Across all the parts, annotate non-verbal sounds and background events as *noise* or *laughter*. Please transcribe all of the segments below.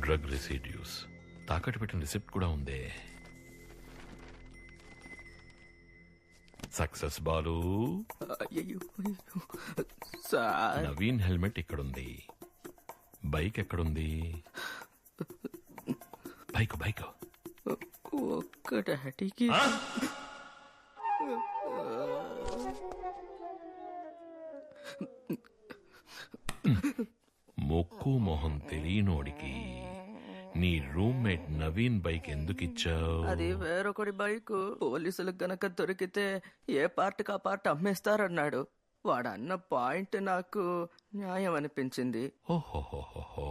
Drug residues. తాకట్టు పెట్టిన receipt కూడా ఉందే. Success Balu. Sir. Naveen helmet ఇక్కడుంది. బైక్ ఎక్కడుంది? Bike bike. ఒక్క డాడీకి. ముక్కు మొహం తెలియనోడికి నీ రూమ్మేట్ నవీన్ బైక్ ఎందుకు ఇచ్చావు అది వేరొకటి బైక్. పోలీసులకు గనక దొరికితే ఏ పార్ట్ కా పార్ట్ అమ్మేస్తారన్నాడు. వాడు అన్న పాయింట్ నాకు న్యాయం అనిపించింది ఓహోహోహో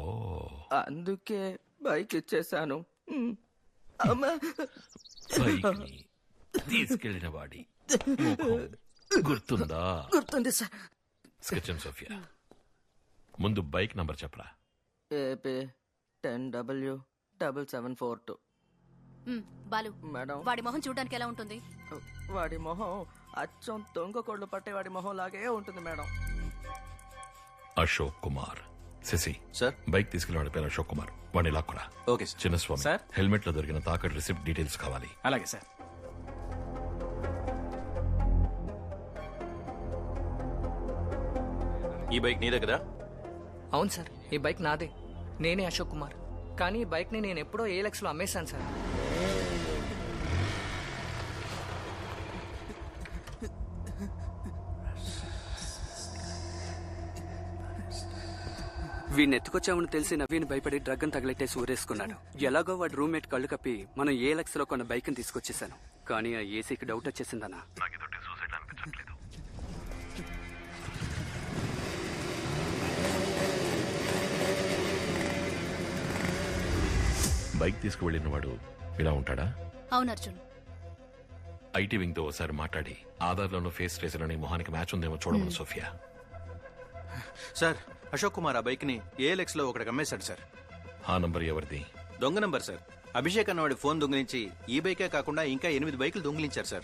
అందుకే బైక్ ఇచ్చేశాను. అమ్మా. తీసుకెళ్ళిన వాడి ముఖం గుర్తుందా? గుర్తుంది సార్. సోఫియా. ముందు బైక్ నంబర్ చెప్పరా? AP ten W double seven four two hmm, Balu. Madam. వాడి మొహం చూడడానికి ఎలా ఉంటుంది? వాడి మొహం అచ్చం దొంగ కోళ్ళు పట్టే వాడి మొహం లాగే ఉంటుంది madam. Ashok Kumar. Shashi. Sir? Bike తీసుకెళ్ళిన వాడి పేరు అశోక్ కుమార్. వాడిని లాక్కురా ఓకే సార్. చిన్నస్వామి సార్? హెల్మెట్లో దొరికిన తాకట్టు రిసిప్ట్ డీటెయిల్స్ కావాలి. అలాగే సార్. ఈ బైక్ నీదే కదా? అవును సార్. ఈ బైక్ నాదే. నేనే అశోక్ కుమార్. కానీ ఈ బైక్ని నేను ఎప్పుడో ఏ లక్షలో అమ్మేశాను సార్. వీడిని ఎత్తుకొచ్చామని తెలిసి నవీన్ భయపడి డ్రగ్ అని తగిలెట్టేసి ఊరేసుకున్నాడు. ఎలాగో వాడి రూమ్మేట్ కళ్ళు కప్పి మనం ఏ లక్షలో కొన్న బైక్ని తీసుకొచ్చేసాను కానీ ఆ ఏసీకి డౌట్ వచ్చేసిందన్నా. బైక్ తీసుకువెళ్ళిన వాడు ఇలా ఉంటాడా? అవును అర్జున్. ఐటీ వింగ్తో ఒకసారి మాట్లాడి ఆధార్లోనూ ఫేస్ ట్రేసర్ మొహానికి మ్యాచ్ ఉందేమో చూడమని సోఫియా. సార్ అశోక్ కుమార్ ఆ బైక్ని ఏఎల్ఎక్స్లో ఒకటి అమ్మేశాడు సార్. ఆ నంబర్ ఎవరిది? దొంగ నంబర్ సార్. అభిషేక్ అన్నవాడి ఫోన్ దొంగిలించి ఈ బైకే కాకుండా ఇంకా ఎనిమిది బైకులు దొంగిలించారు సార్.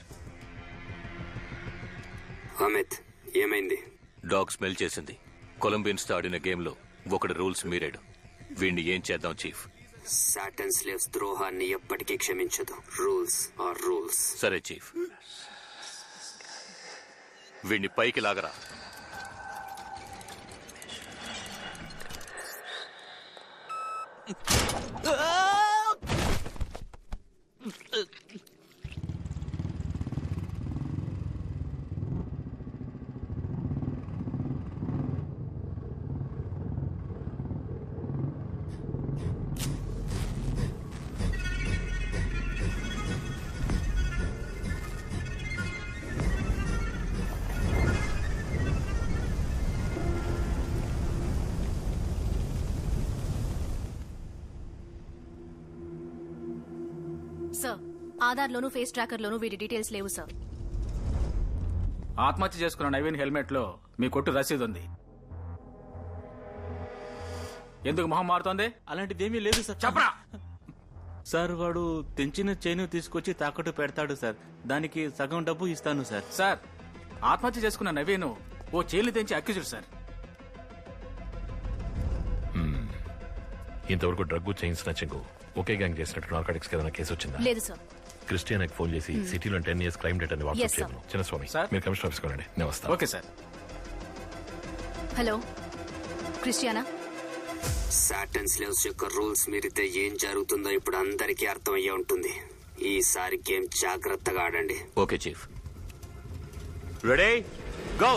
అమిత్ ఏమైంది? డాగ్ స్మెల్ చేసింది. కొలంబియన్స్తో ఆడిన గేమ్లో ఒకటి రూల్స్ మీరాడు. వీణ్ణి ఏం చేద్దాం చీఫ్? సాటన్ స్లేవ్స్ ద్రోహాన్ని ఎప్పటికీ క్షమించదు. Rules are rules. సరే చీఫ్. వీణ్ణి పైకి లాగరా. సార్ ఆధార్లోను ఫేస్ ట్రాకర్లోను వీడి డీటెయిల్స్ లేవు సార్. ఆత్మహత్య చేసుకున్న నవీన్ హెల్మెట్లో మీ కొట్టు రసీదు ఉంది ఎందుకు మొహం మారుతోంది? అలాంటిదేమీ లేదు సార్. చెప్పరా! సార్ వాడు తెంచిన చైన్ తీసుకొచ్చి తాకట్టు పెడతాడు సార్. దానికి సగం డబ్బు ఇస్తాను సార్. సార్ ఆత్మహత్య చేసుకున్న నవీన్ ఓ చైలు తెంచి అక్యూజుడు సార్. ఇంతవరకు డ్రగ్ చైన్ స్నాచింగ్ ఒకే గ్యాంగ్ చేసినట్టు నార్కాటిక్స్ ఏదైనా కేసు వచ్చిందా లేదు సార్. క్రిస్టియానాకి ఫోన్ చేసి సిటీలో టెన్ ఇయర్స్ క్రైమ్ డేట్ అని వాట్సాప్. చేయను చిన్నస్వామి Sir. మీరు కమిషనర్ ఆఫీస్కి వెళ్ళండి. నేను వస్తాను. Okay sir hello Christiana? Satan slaves యొక్క రూల్స్ మీరితే ఏం జరుగుతుందో ఇప్పుడు అందరికీ అర్థమయ్యే ఉంటుంది. ఈసారి గేమ్ జాగ్రత్తగా ఆడండి. Okay chief. Ready go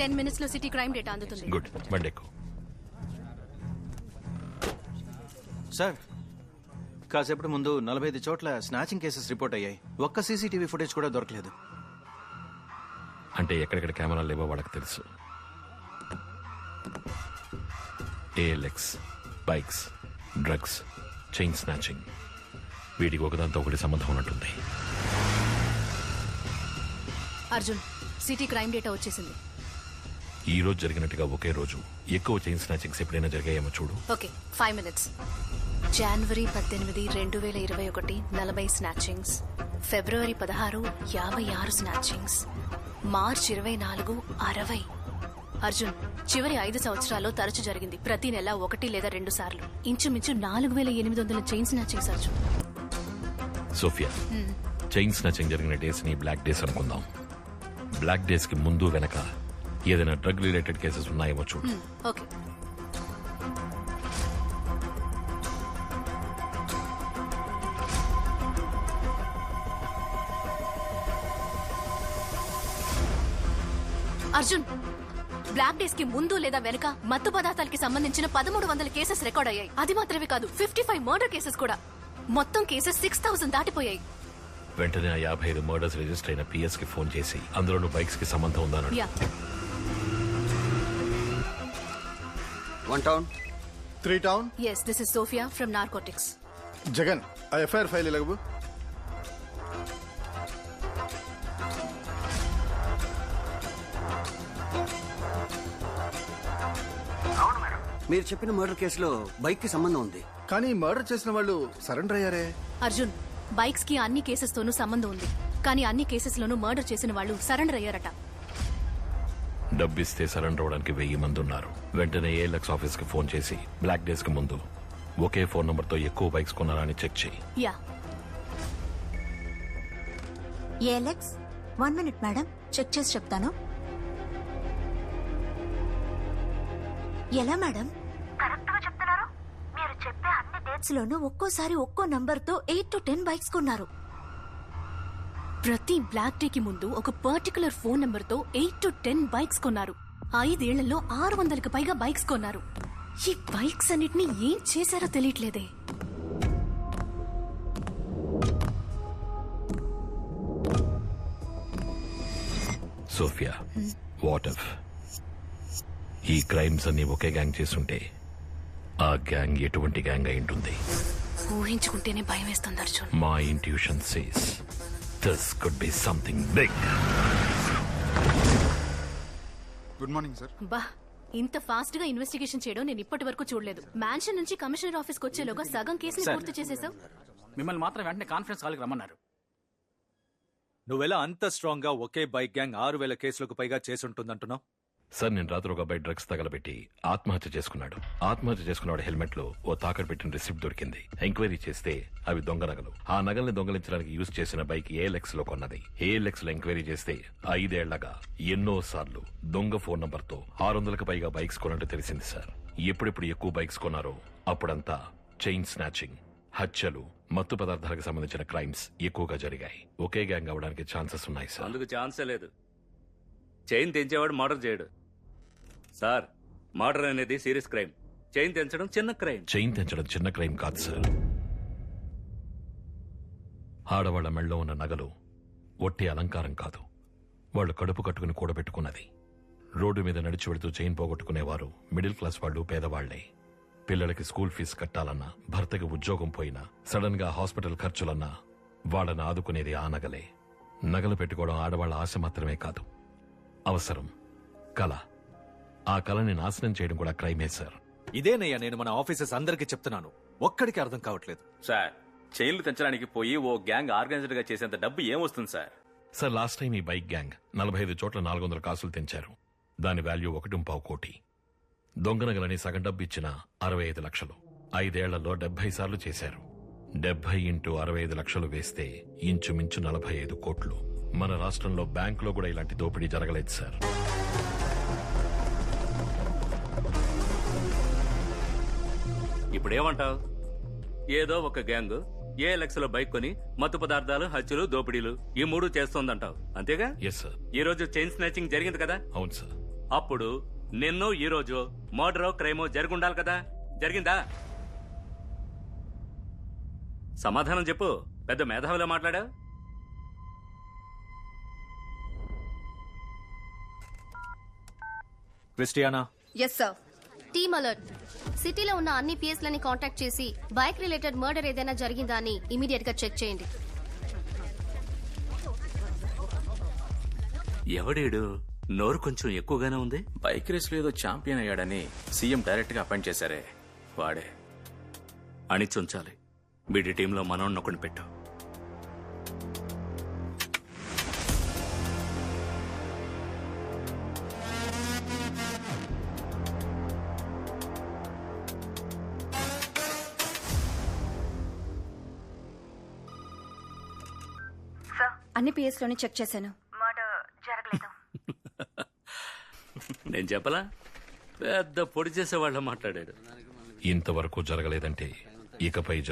ten మినిట్స్లో సిటీ క్రైమ్ డేటా అందుతుంది. గుడ్. బండి ఎక్కు సార్ కాసేపటి ముందు నలభై ఐదు చోట్ల స్నాచింగ్ కేసెస్ రిపోర్ట్ అయ్యాయి. ఒక్క సీసీటీవీ ఫుటేజ్ కూడా దొరకలేదు. అంటే ఎక్కడెక్కడ కెమెరాలు లేవో వాళ్ళకి తెలుసు. OLX bikes drugs chain snatching వీటికి ఒకదాంతో ఒకటి సంబంధం ఉన్నట్టుంది. అర్జున్ సిటీ క్రైమ్ డేటా వచ్చేసింది. ఈ రోజు జరిగినట్టుగా ఒకే రోజు. ఎక్కువ చైన్ స్నాచింగ్స్ ఎప్పుడైనా జరిగాయేమో చూడు. Okay five minutes. జనవరి పద్దెనిమిది రెండు వేల ఇరవై ఒకటి నలభై స్నాచింగ్స్. ఫిబ్రవరి పదహారు యాభై ఆరు స్నాచింగ్స్. మార్చ్ ఇరవై నాలుగు అరవై. అర్జున్ చివరి ఐదు సంవత్సరాల్లో తరచు జరిగింది. ప్రతి నెల ఒకటి లేదా రెండు సార్లు. ఇంచుమించు నాలుగు వేల ఎనిమిది వందల chain snatchings Arjun. Sophia chain snatching జరిగిన డేస్ని బ్లాక్ డేస్ అనుకుందాం. బ్లాక్ డేస్కి ముందు వెనక ఏదైనా డ్రగ్ రిలేటెడ్ కేసెస్ ఉన్నాయేమో చూడు. ఓకే అర్జున్ బ్లాక్ డేస్కి ముందు లేదా వెనుక మత్తు పదార్థాలకి సంబంధించిన పదమూడు వందల కేసెస్ రికార్డ్ అయ్యాయి. అది మాత్రమే కాదు ఫిఫ్టీ ఫైవ్ మర్డర్ కేసెస్ కూడా. మొత్తం కేసెస్ సిక్స్ థౌసండ్ దాటిపోయాయి. వెంటనే ఆ యాభై ఐదు మర్డర్స్ రిజిస్టర్ అయిన పిఎస్కి ఫోన్ చేసి అందులోనూ బైక్స్కి సంబంధం yeah one town three town yes this is Sophia from narcotics Jagan ఆ ఎఫ్ఐఆర్ ఫైల్ ఇలాగబు మీరు చెప్పిన మర్డర్ కేసులో బైక్కి సంబంధం ఉంది. కానీ మర్డర్ చేసిన వాళ్ళు సరెండర్ అయ్యారే? అర్జున్ బైక్స్కి అన్ని కేసెస్ తోనూ సంబంధం ఉంది. కానీ అన్ని కేసెస్ లోనూ మర్డర్ చేసిన వాళ్ళు సరెండర్ అయ్యారట. డబ్బిస్తే సరెండర్ అవడానికి వెయ్యి మంది ఉన్నారు. వెంటనే ఏఎల్ఎక్స్ ఆఫీస్కి ఫోన్ చేసి బ్లాక్ డేస్కి ముందు ఒకే ఫోన్ నంబర్తో ఎక్కువ బైక్స్ కొన్నారా అని చెక్ చేయి. Yeah. Alex one minute madam check చేసి చెప్తాను. ఎలా మేడం? కరెక్ట్గా చెప్తున్నారు. మీరు చెప్పే అన్ని డేట్స్ లోనూ ఒక్కోసారి ఒక్కో నంబర్తో ఎయిట్ టు టెన్ బైక్స్ కొన్నారు. ప్రతి బ్లాక్ డే కి ముందు ఒక పర్టికులర్ ఫోన్ నెంబర్తో ఎయిట్ టు టెన్ బైక్స్ కొన్నారు. ఐదేళ్ళలో ఆరు వందలకు పైగా బైక్స్ కొన్నారు. ఈ బైక్స్ అన్నిటిని ఏం చేశారో తెలియట్లేదే. సోఫియా వాట్ ఎఫ్ ఈ క్రైమ్స్ అన్ని ఒకే గ్యాంగ్ చేస్తుంటే ఆ గ్యాంగ్ ఎటువంటి గ్యాంగ్ అయి ఉంటుంది? ఊహించుకుంటేనే భయం వేస్తుంది అర్జున్. మా intuition says this could be something big good morning sir బా ఇంత ఫాస్ట్గా ఇన్వెస్టిగేషన్ చేయడం నేను ఇప్పటి వరకు చూడలేదు. మ్యాన్షన్ నుంచి కమిషనర్ ఆఫీస్కి వచ్చేలోగా సగం కేసుని సార్. పూర్తి చేసేసావు? మిమ్మల్ని మాత్రం వెంటనే కాన్ఫరెన్స్ హాల్కి రమ్మన్నారు. నువ్వెలా అంత స్ట్రాంగ్గా ఒకే బైక్ గ్యాంగ్ ఆరు వేల కేసులకు పైగా చేసుంటుందంటున్నావు? సార్ నేను రాత్రి ఒక అబ్బాయి డ్రగ్స్ తగలబెట్టి ఆత్మహత్య చేసుకున్నాడు. ఆత్మహత్య చేసుకున్నాడు హెల్మెట్లో ఓ తాకట్టు పెట్టిన రిసిప్ట్ దొరికింది. ఎంక్వైరీ చేస్తే అవి దొంగ నగలు. ఆ నగల్ని దొంగలించడానికి యూజ్ చేసిన బైక్ ఏఎల్ఎక్స్లో కొన్నది. ఏఎల్ఎక్స్లో ఎంక్వైరీ చేస్తే ఐదేళ్ళగా ఎన్నో సార్లు దొంగ ఫోన్ నంబర్తో ఆరు వందలకు పైగా బైక్స్ కొన్నట్టు తెలిసింది సార్. ఎప్పుడెప్పుడు ఎక్కువ బైక్స్ కొన్నారో అప్పుడంతా చైన్ స్నాచింగ్ హత్యలు మత్తు పదార్థాలకు సంబంధించిన క్రైమ్స్ ఎక్కువగా జరిగాయి. ఒకే గ్యాంగ్ అవడానికి ఛాన్సెస్ ఉన్నాయి సార్. అందుకు ఛాన్సే లేదు. చైన్ తెంచేవాడు మర్డర్ చేయడు. సార్ మర్డర్ అనేది సీరియస్ క్రైమ్. చైన్ తెంచడం చిన్న క్రైమ్. చైన్ తెంచడం చిన్న క్రైమ్ కాదు సార్. ఆడవాళ్ళ మెళ్ళలో ఉన్న నగలు ఒట్టి అలంకారం కాదు. వాళ్ళు కడుపు కట్టుకుని కూడబెట్టుకున్నది. రోడ్డు మీద నడిచి వెళుతూ చైన్ పోగొట్టుకునేవారు మిడిల్ క్లాస్ వాళ్ళు పేదవాళ్ళే. పిల్లలకి స్కూల్ ఫీజు కట్టాలన్నా భర్తకి ఉద్యోగం పోయినా సడన్గా హాస్పిటల్ ఖర్చులన్నా వాళ్ళని ఆదుకునేది ఆ నగలే. నగలు పెట్టుకోవడం ఆడవాళ్ళ ఆశ మాత్రమే కాదు. అవసరం. కళ ఆ కళని నాశనం చేయడం కూడా క్రైమే సార్. ఇదేనయ్యా నేను మన ఆఫీసర్స్ అందరికీ చెప్తున్నాను. ఒక్కడికి అర్థం కావట్లేదు. సార్ చైన్లు తెంచడానికి పోయి ఓ గ్యాంగ్ ఆర్గనైజ్డ్గా చేసేంత డబ్బు ఏమొస్తుంది సార్? సార్ లాస్ట్ టైం ఈ బైక్ గ్యాంగ్ నలభై ఐదు చోట్ల నాలుగు వందల కాసులు తెంచారు. దాని వాల్యూ ఒకటి పావు కోటి. దొంగనగలని సగం డబ్బు ఇచ్చిన అరవై ఐదు లక్షలు. ఐదేళ్ళలో డెబ్బై సార్లు చేశారు. డెబ్బై ఇంటూ అరవై ఐదు లక్షలు వేస్తే ఇంచుమించు నలభై ఐదు కోట్లు. మన రాష్ట్రంలో బ్యాంకులో కూడా ఇలాంటి దోపిడీ జరగలేదు సార్. ఇప్పుడేమంటావు? ఏదో ఒక గ్యాంగ్ ఏ లక్షల బైక్ కొని మత్తు పదార్థాలు హత్యలు దోపిడీలు ఈ మూడు చేస్తోందంటావు. అంతేగా? ఎస్ సార్ ఈ రోజు చైన్ స్నాచింగ్ జరిగింది కదా? అవును సార్ అప్పుడు నిన్ను ఈ రోజు మర్డరో క్రైమో జరుగుండాలి కదా? జరిగిందా? సమాధానం చెప్పు. పెద్ద మేధావిలా మాట్లాడా Christiana? Yes sir team alert. సిటీలో ఉన్న అన్ని పిఎస్లని కాంటాక్ట్ చేసి బైక్ రిలేటెడ్ మర్డర్ ఏదైనా జరిగిందా అని ఇమీడియట్గా చెక్ చేయండి. ఎవడేడు? నోరు కొంచెం ఎక్కువగానే ఉంది? బైక్ రేస్లో ఏదో ఛాంపియన్ అయ్యాడని సీఎం డైరెక్ట్గా అపాయింట్ చేశారే. వాడే. అణిచుంచాలి వీడి టీంలో మనోన్నొకని పెట్టు. అన్ని పిఎస్లోనే చెక్ చేశాను. *laughs* నేను చెప్పలా? పెద్ద పొడి చేసేవాళ్ళ మాట్లాడాడు. ఇంతవరకు జరగలేదంటే ఇకపై జరుగు